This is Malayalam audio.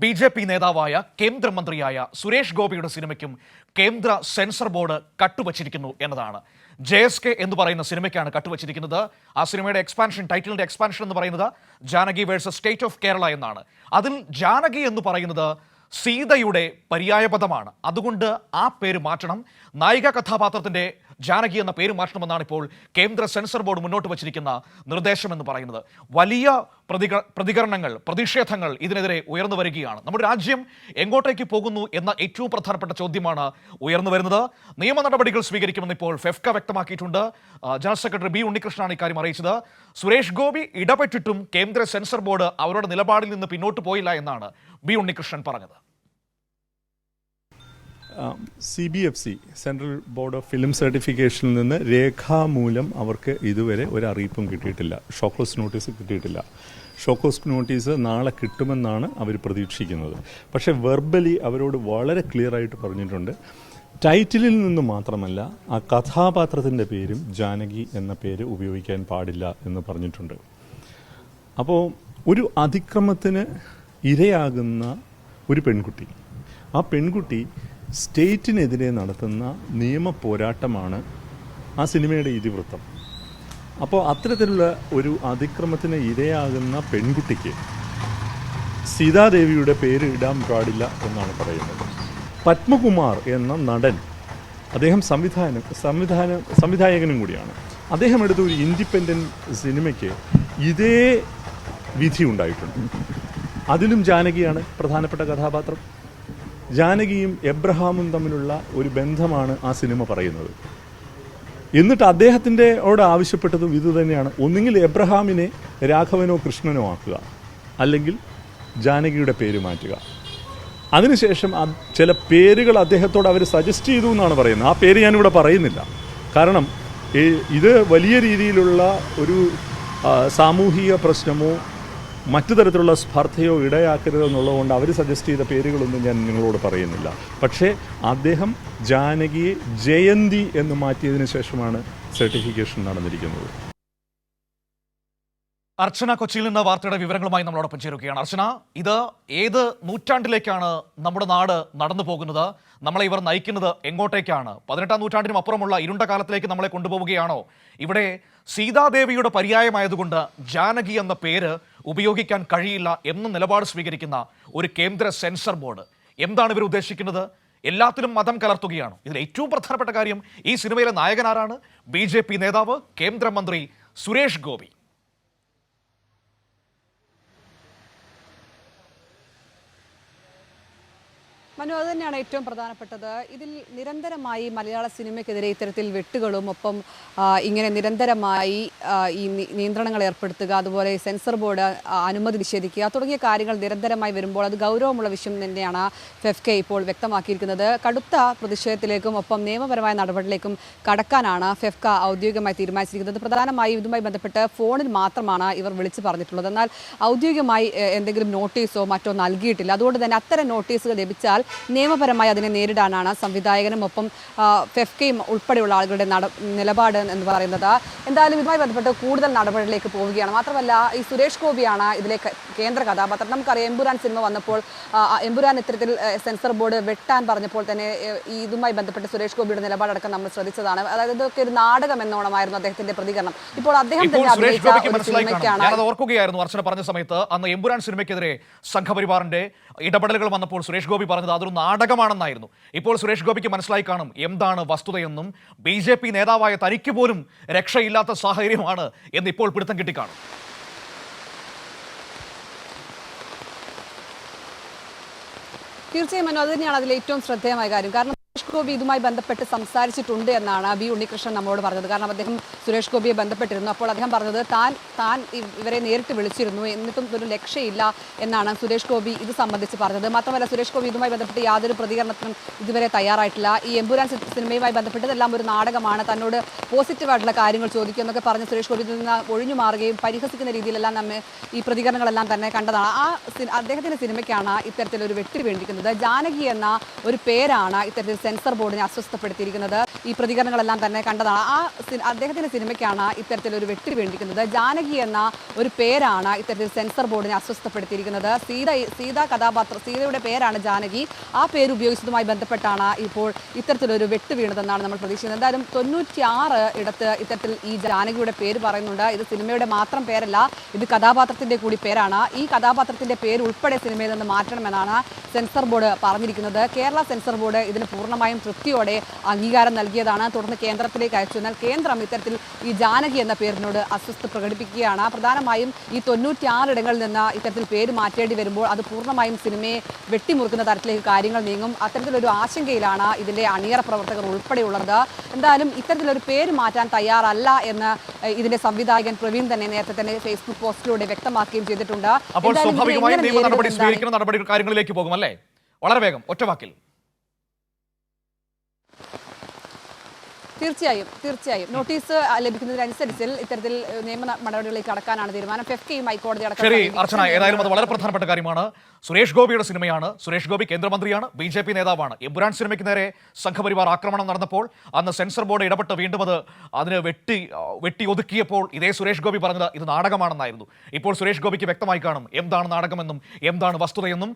ബി ജെ പി നേതാവായ കേന്ദ്രമന്ത്രിയായ സുരേഷ് ഗോപിയുടെ സിനിമയ്ക്കും കേന്ദ്ര സെൻസർ ബോർഡ് കട്ടുവച്ചിരിക്കുന്നു എന്നതാണ്. ജെ എസ് കെ എന്ന് പറയുന്ന സിനിമയ്ക്കാണ് കട്ടുവച്ചിരിക്കുന്നത്. ആ സിനിമയുടെ എക്സ്പാൻഷൻ ടൈറ്റിലിന്റെ എക്സ്പാൻഷൻ എന്ന് പറയുന്നത് Janaki versus state of Kerala എന്നാണ്. അതിൽ ജാനകി എന്ന് പറയുന്നത് സീതയുടെ പര്യായപദമാണ്. അതുകൊണ്ട് ആ പേര് മാറ്റണം. നായിക കഥാപാത്രത്തിന്റെ ജാനകി എന്ന പേര് മാറ്റണമെന്നാണ് ഇപ്പോൾ കേന്ദ്ര സെൻസർ ബോർഡ് മുന്നോട്ട് വച്ചിരിക്കുന്ന നിർദ്ദേശം എന്ന് പറയുന്നത്. വലിയ പ്രതിക പ്രതികരണങ്ങൾ പ്രതിഷേധങ്ങൾ ഇതിനെതിരെ ഉയർന്നു വരികയാണ്. നമ്മുടെ രാജ്യം എങ്ങോട്ടേക്ക് പോകുന്നു എന്ന ഏറ്റവും പ്രധാനപ്പെട്ട ചോദ്യമാണ് ഉയർന്നു വരുന്നത്. നിയമ നടപടികൾ സ്വീകരിക്കുമെന്ന് ഇപ്പോൾ ഫെഫ്ക വ്യക്തമാക്കിയിട്ടുണ്ട്. ജനറൽ സെക്രട്ടറി ബി ഉണ്ണികൃഷ്ണനാണ് ഇക്കാര്യം അറിയിച്ചത്. സുരേഷ് ഗോപി ഇടപെട്ടിട്ടും കേന്ദ്ര സെൻസർ ബോർഡ് അവരുടെ നിലപാടിൽ നിന്ന് പിന്നോട്ട് പോയില്ല എന്നാണ് ബി ഉണ്ണികൃഷ്ണൻ പറഞ്ഞത്. C B F C central board of film സർട്ടിഫിക്കേഷനിൽ നിന്ന് രേഖാമൂലം അവർക്ക് ഇതുവരെ ഒരു അറിയിപ്പും കിട്ടിയിട്ടില്ല. ഷോക്കോസ് നോട്ടീസ് കിട്ടിയിട്ടില്ല. ഷോക്കോസ് നോട്ടീസ് നാളെ കിട്ടുമെന്നാണ് അവർ പ്രതീക്ഷിക്കുന്നത്. പക്ഷേ വെർബലി അവരോട് വളരെ ക്ലിയർ ആയിട്ട് പറഞ്ഞിട്ടുണ്ട്. ടൈറ്റിലിൽ നിന്ന് മാത്രമല്ല ആ കഥാപാത്രത്തിന്റെ പേരും ജാനകി എന്ന പേര് ഉപയോഗിക്കാൻ പാടില്ല എന്ന് പറഞ്ഞിട്ടുണ്ട്. അപ്പോൾ ഒരു അതിക്രമത്തിന് ഇരയാകുന്ന ഒരു പെൺകുട്ടി. ആ പെൺകുട്ടി സ്റ്റേറ്റിനെതിരെ നടത്തുന്ന നിയമ പോരാട്ടമാണ് ആ സിനിമയുടെ ഇതിവൃത്തം. അപ്പോൾ അത്തരത്തിലുള്ള ഒരു അതിക്രമത്തിന് ഇരയാകുന്ന പെൺകുട്ടിക്ക് സീതാദേവിയുടെ പേര് ഇടാൻ പാടില്ല എന്നാണ് പറയുന്നത്. പത്മകുമാർ എന്ന നടൻ അദ്ദേഹം സംവിധാനം സംവിധാന സംവിധായകനും കൂടിയാണ്. അദ്ദേഹം എടുത്ത ഒരു ഇൻഡിപെൻഡന്റ് സിനിമയ്ക്ക് ഇതേ വിധി ഉണ്ടായിട്ടുണ്ട്. അതിലും ജാനകിയാണ് പ്രധാനപ്പെട്ട കഥാപാത്രം. ജാനകിയും എബ്രഹാമും തമ്മിലുള്ള ഒരു ബന്ധമാണ് ആ സിനിമ പറയുന്നത്. എന്നിട്ട് അദ്ദേഹത്തിന്റെ ഓട് ആവശ്യപ്പെട്ടതും ഇത് തന്നെയാണ്. ഒന്നുകിൽ എബ്രഹാമിനെ രാഘവനോ കൃഷ്ണനോ ആക്കുക അല്ലെങ്കിൽ ജാനകിയുടെ പേര് മാറ്റുക. അതിനുശേഷം ചില പേരുകൾ അദ്ദേഹത്തോട് അവർ സജസ്റ്റ് ചെയ്തു എന്നാണ് പറയുന്നത്. ആ പേര് ഞാനിവിടെ പറയുന്നില്ല. കാരണം ഇത് വലിയ രീതിയിലുള്ള ഒരു സാമൂഹിക പ്രശ്നമോ മറ്റു തരത്തിലുള്ള സ്പർദ്ധയോ ഇടയാക്കരുത് എന്നുള്ളതുകൊണ്ട് അവർ സജസ്റ്റ് ചെയ്ത പേരുകളൊന്നും ഞാൻ നിങ്ങളോട് പറയുന്നില്ല. പക്ഷേ അദ്ദേഹം ജാനകിയെ ജയന്തി എന്ന് മാറ്റിയതിന് ശേഷമാണ് സർട്ടിഫിക്കേഷൻ നടന്നിരിക്കുന്നത്. അർച്ചന കൊച്ചിയിൽ നിന്ന് വാർത്തയുടെ വിവരങ്ങളുമായി നമ്മളോടൊപ്പം ചേരുകയാണ്. അർച്ചന ഇത് ഏത് നൂറ്റാണ്ടിലേക്കാണ് നമ്മുടെ നാട് നടന്നു പോകുന്നത്? നമ്മളെ ഇവർ നയിക്കുന്നത് എങ്ങോട്ടേക്കാണ്? പതിനെട്ടാം നൂറ്റാണ്ടിനും അപ്പുറമുള്ള ഇരുണ്ട കാലത്തിലേക്ക് നമ്മളെ കൊണ്ടുപോവുകയാണോ? ഇവിടെ സീതാദേവിയുടെ പര്യായമായതുകൊണ്ട് ജാനകി എന്ന പേര് ഉപയോഗിക്കാൻ കഴിയില്ല എന്ന നിലപാട് സ്വീകരിക്കുന്ന ഒരു കേന്ദ്ര സെൻസർ ബോർഡ്. എന്താണ് ഇവർ ഉദ്ദേശിക്കുന്നത്? എല്ലാത്തിലും മതം കലർത്തുകയാണ്. ഇതിൽ ഏറ്റവും പ്രധാനപ്പെട്ട കാര്യം ഈ സിനിമയിലെ നായകൻ ആരാണ്? ബി നേതാവ് കേന്ദ്രമന്ത്രി സുരേഷ് ഗോപി. മനു അത് തന്നെയാണ് ഏറ്റവും പ്രധാനപ്പെട്ടത്. ഇതിൽ നിരന്തരമായി മലയാള സിനിമയ്ക്കെതിരെ ഇത്തരത്തിൽ വെട്ടുകളും ഒപ്പം ഇങ്ങനെ നിരന്തരമായി ഈ നിയന്ത്രണങ്ങൾ ഏർപ്പെടുത്തുക അതുപോലെ സെൻസർ ബോർഡ് അനുമതി നിഷേധിക്കുക തുടങ്ങിയ കാര്യങ്ങൾ നിരന്തരമായി വരുമ്പോൾ അത് ഗൗരവമുള്ള വിഷയം തന്നെയാണ് ഫെഫ്കെ ഇപ്പോൾ വ്യക്തമാക്കിയിരിക്കുന്നത്. കടുത്ത പ്രതിഷേധത്തിലേക്കും ഒപ്പം നിയമപരമായ നടപടിയിലേക്കും കടക്കാനാണ് ഫെഫ്ക ഔദ്യോഗികമായി തീരുമാനിച്ചിരിക്കുന്നത്. പ്രധാനമായും ഇതുമായി ബന്ധപ്പെട്ട് ഫോണിൽ മാത്രമാണ് ഇവർ വിളിച്ചു പറഞ്ഞിട്ടുള്ളത്. എന്നാൽ ഔദ്യോഗികമായി എന്തെങ്കിലും നോട്ടീസോ മറ്റോ നൽകിയിട്ടില്ല. അതുകൊണ്ട് തന്നെ അത്തരം നോട്ടീസുകൾ ലഭിച്ചാൽ നിയമപരമായി അതിനെ നേരിടാനാണ് സംവിധായകനും ഒപ്പം ഫെഫ്കയും ഉൾപ്പെടെയുള്ള ആളുകളുടെ നട നിലപാട് എന്ന് പറയുന്നത്. എന്തായാലും ഇതുമായി ബന്ധപ്പെട്ട് കൂടുതൽ നടപടികളിലേക്ക് പോവുകയാണ്. മാത്രമല്ല ഈ സുരേഷ് ഗോപിയാണ് ഇതിലേക്ക് കേന്ദ്ര കഥാപാത്രം. നമുക്കറിയാം എമ്പുരാൻ സിനിമ വന്നപ്പോൾ എമ്പുരാൻ ഇത്തരത്തിൽ സെൻസർ ബോർഡ് വെട്ടാൻ പറഞ്ഞപ്പോൾ തന്നെ ഇതുമായി ബന്ധപ്പെട്ട് സുരേഷ് ഗോപിയുടെ നിലപാടടക്കം നമ്മൾ ശ്രദ്ധിച്ചതാണ്. അതായത് ഇതൊക്കെ ഒരു നാടകം എന്നോണമായിരുന്നു അദ്ദേഹത്തിന്റെ പ്രതികരണം. ഇപ്പോൾ അദ്ദേഹം തന്നെ അഭിനയിച്ച ഓർക്കുകയായിരുന്നു അർച്ചന പറഞ്ഞ സമയത്ത് അന്ന് എമ്പുരാൻ സിനിമയ്ക്കെതിരെ സംഘപരിവാറിന്റെ ഇടപെടലുകൾ വന്നപ്പോൾ സുരേഷ് ഗോപി പറഞ്ഞത് അതൊരു നാടകമാണെന്നായിരുന്നു. ഇപ്പോൾ സുരേഷ് ഗോപിക്ക് മനസ്സിലായി കാണും എന്താണ് വസ്തുതയെന്നും ബി ജെ പി നേതാവായ തനിക്ക് പോലും രക്ഷയില്ലാത്ത സാഹചര്യമാണ് എന്ന് ഇപ്പോൾ പിടുത്തം കിട്ടിക്കാണും. തീർച്ചയായും മനോ അത് തന്നെയാണ് അതിൽ ഏറ്റവും ശ്രദ്ധേയമായ കാര്യം. കാരണം ഗോപി ഇതുമായി ബന്ധപ്പെട്ട് സംസാരിച്ചിട്ടുണ്ട് എന്നാണ് ബി ഉണ്ണികൃഷ്ണൻ നമ്മളോട് പറഞ്ഞത്. കാരണം അദ്ദേഹം സുരേഷ് ഗോപിയെ ബന്ധപ്പെട്ടിരുന്നു. അപ്പോൾ അദ്ദേഹം പറഞ്ഞത് താൻ താൻ ഇവരെ നേരിട്ട് വിളിച്ചിരുന്നു. എന്നിട്ടും ഒരു ലക്ഷ്യമില്ല എന്നാണ് സുരേഷ് ഗോപി ഇത് സംബന്ധിച്ച് പറഞ്ഞത്. മാത്രമല്ല സുരേഷ് ഗോപി ഇതുമായി ബന്ധപ്പെട്ട് യാതൊരു പ്രതികരണത്തിനും ഇതുവരെ തയ്യാറായിട്ടില്ല. ഈ എമ്പുരാൻ സിനിമയുമായി ബന്ധപ്പെട്ടതെല്ലാം ഒരു നാടകമാണ്. തന്നോട് പോസിറ്റീവായിട്ടുള്ള കാര്യങ്ങൾ ചോദിക്കുക എന്നൊക്കെ പറഞ്ഞ് സുരേഷ് ഗോപി നിന്ന് ഒഴിഞ്ഞു മാറുകയും പരിഹസിക്കുന്ന രീതിയിലെല്ലാം നമ്മെ ഈ പ്രതികരണങ്ങളെല്ലാം തന്നെ കണ്ടതാണ്. ആ അദ്ദേഹത്തിന്റെ സിനിമയ്ക്കാണ് ഇത്തരത്തിലൊരു വെട്ടി വേണ്ടിക്കുന്നത് ജാനകി എന്ന ഒരു പേരാണ് ഇത്തരത്തിൽ സെൻസർ സെൻസർ ബോർഡിനെ അസ്വസ്ഥപ്പെടുത്തിയിരിക്കുന്നത്. ഈ പ്രതികരണങ്ങളെല്ലാം തന്നെ കണ്ടതാണ്. ആ അദ്ദേഹത്തിന്റെ സിനിമയ്ക്കാണ് ഇത്തരത്തിലൊരു വെട്ടി വേണ്ടിക്കുന്നത് ജാനകി എന്ന ഒരു പേരാണ് ഇത്തരത്തിൽ സെൻസർ ബോർഡിനെ അസ്വസ്ഥപ്പെടുത്തിയിരിക്കുന്നത്. സീത സീത കഥാപാത്ര സീതയുടെ പേരാണ് ജാനകി. ആ പേര് ഉപയോഗിച്ചതുമായി ബന്ധപ്പെട്ടാണ് ഇപ്പോൾ ഇത്തരത്തിലൊരു വെട്ടു വീണതെന്നാണ് നമ്മൾ പ്രതീക്ഷിക്കുന്നത്. എന്തായാലും തൊണ്ണൂറ്റിയാറ് ഇടത്ത് ഇത്തരത്തിൽ ഈ ജാനകിയുടെ പേര് പറയുന്നുണ്ട്. ഇത് സിനിമയുടെ മാത്രം പേരല്ല ഇത് കഥാപാത്രത്തിന്റെ കൂടി പേരാണ്. ഈ കഥാപാത്രത്തിന്റെ പേര് ഉൾപ്പെടെ സിനിമയിൽ നിന്ന് മാറ്റണമെന്നാണ് സെൻസർ ബോർഡ് പറഞ്ഞിരിക്കുന്നത്. കേരള സെൻസർ ബോർഡ് ഇതിന് പൂർണമായും തൃപ്തിയോടെ അംഗീകാരം നൽകിയതാണ്. തുടർന്ന് കേന്ദ്രത്തിലേക്ക് അയച്ചു. എന്നാൽ കേന്ദ്രം ഇത്തരത്തിൽ ഈ ജാനകി എന്ന പേരിനോട് അസ്വസ്ഥ പ്രകടിപ്പിക്കുകയാണ്. പ്രധാനമായും ഈ തൊണ്ണൂറ്റിയാറ് ഇടങ്ങളിൽ നിന്ന് ഇത്തരത്തിൽ പേര് മാറ്റേണ്ടി വരുമ്പോൾ അത് പൂർണമായും സിനിമയെ വെട്ടിമുറുക്കുന്ന തരത്തിലേക്ക് കാര്യങ്ങൾ നീങ്ങും. അത്തരത്തിലൊരു ആശങ്കയിലാണ് ഇതിന്റെ അണിയറ പ്രവർത്തകർ ഉൾപ്പെടെയുള്ളത്. എന്തായാലും ഇത്തരത്തിലൊരു പേര് മാറ്റാൻ തയ്യാറല്ല എന്ന് ഇതിന്റെ സംവിധായകൻ പ്രവീൺ തന്നെ നേരത്തെ തന്നെ ഫേസ്ബുക്ക് പോസ്റ്റിലൂടെ വ്യക്തമാക്കുകയും ചെയ്തിട്ടുണ്ട്. അപ്പോൾ സ്വാഭാവികമായും നിയമ നടപടി സ്വീകരിക്കുന്ന നടപടി കാര്യങ്ങളിലേക്ക് പോകും അല്ലേ? വളരെ വേഗം. ഒറ്റവാക്കിൽ. തീർച്ചയായും തീർച്ചയായും. നോട്ടീസ് ലഭിക്കുന്നതിനനുസരിച്ച് ഇത്തരത്തിൽ നിയമ നടപടികളിലേക്ക് കടക്കാനാണ് തീരുമാനം. ഫെഫ്കയും ഹൈക്കോടതി അടക്കം ശരി അർച്ചന ഏതായാലും അത് വളരെ പ്രധാനപ്പെട്ട കാര്യമാണ്. സുരേഷ് ഗോപിയുടെ സിനിമയാണ്. സുരേഷ് ഗോപി കേന്ദ്രമന്ത്രിയാണ് ബി ജെ പി നേതാവാണ്. എമ്പുരാൻ സിനിമയ്ക്ക് നേരെ സംഘപരിവാർ ആക്രമണം നടന്നപ്പോൾ അന്ന് സെൻസർ ബോർഡ് ഇടപെട്ട് വീണ്ടും അത് അതിന് വെട്ടി വെട്ടി ഒതുക്കിയപ്പോൾ ഇതേ സുരേഷ് ഗോപി പറഞ്ഞത് ഇത് നാടകമാണെന്നായിരുന്നു. ഇപ്പോൾ സുരേഷ് ഗോപിക്ക് വ്യക്തമായി കാണും എന്താണ് നാടകമെന്നും എന്താണ് വസ്തുതയെന്നും